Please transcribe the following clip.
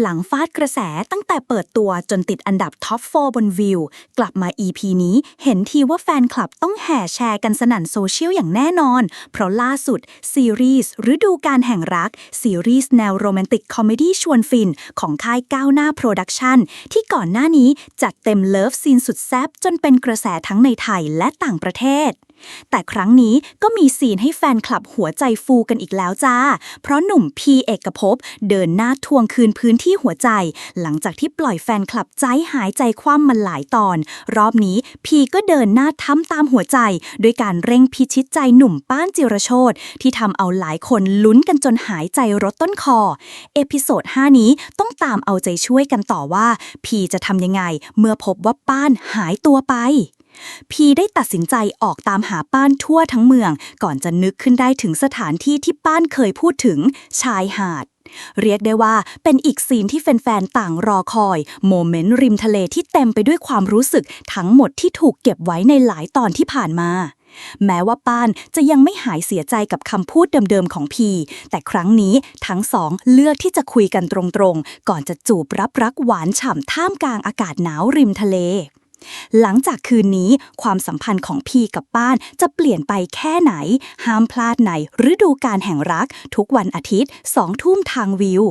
หลังฟาดกระแสตั้งแต่เปิดตัวจนติดอันดับท็อป 4 บนวิว กลับมา EP นี้เห็นทีว่าแฟนคลับต้องแห่แชร์กันสนั่นโซเชียลอย่างแน่นอน เพราะล่าสุด ซีรีส์ฤดูการแห่งรัก ซีรีส์แนวโรแมนติกคอมเมดี้ชวนฟิน ของค่ายก้าวหน้าโปรดักชันที่ก่อนหน้านี้จัดเต็มเลิฟซีนสุดแซ่บจนเป็นกระแสทั้งในไทยและต่างประเทศ แต่ครั้งนี้ก็มีซีนให้แฟนคลับหัวใจฟูกันอีกแล้วจ้า เพราะหนุ่มพีเอกภพเดินหน้าทวงคืนพื้นที่หัวใจ หลังจากที่ปล่อยแฟนคลับใจหายใจคว่ำมันหลายตอน รอบนี้พีก็เดินหน้าทำตามหัวใจ ด้วยการเร่งพิชิตใจหนุ่มป้านจิรโชตที่ทำเอาหลายคนลุ้นกันจนหายใจรดต้นคอ เอพิโซด 5 นี้ต้องตามเอาใจช่วยกันต่อว่า พีจะทำยังไง เมื่อพบว่าป้านหายตัวไป พีได้ตัดสินใจออกตามหาป้านทั่วทั้งเมือง ก่อนจะนึกขึ้นได้ถึงสถานที่ที่ป้านเคยพูดถึงชายหาด เรียกได้ว่าเป็นอีกซีนที่แฟนๆ ต่างรอคอย โมเมนต์ริมทะเลที่เต็มไปด้วยความรู้สึกทั้งหมดที่ถูกเก็บไว้ในหลายตอนที่ผ่านมา แม้ว่าป้านจะยังไม่หายเสียใจกับคำพูดเดิมๆ ของพี แต่ครั้งนี้ทั้งสองเลือกที่จะคุยกันตรงๆ ก่อนจะจูบรับรักหวานฉ่ำท่ามกลางอากาศหนาวริมทะเล หลังจากคืนนี้ความสัมพันธ์ของพีกับป้านจะเปลี่ยนไปแค่ไหน ห้ามพลาดในฤดูการแห่งรัก ทุกวันอาทิตย์2ทุ่มทางวิว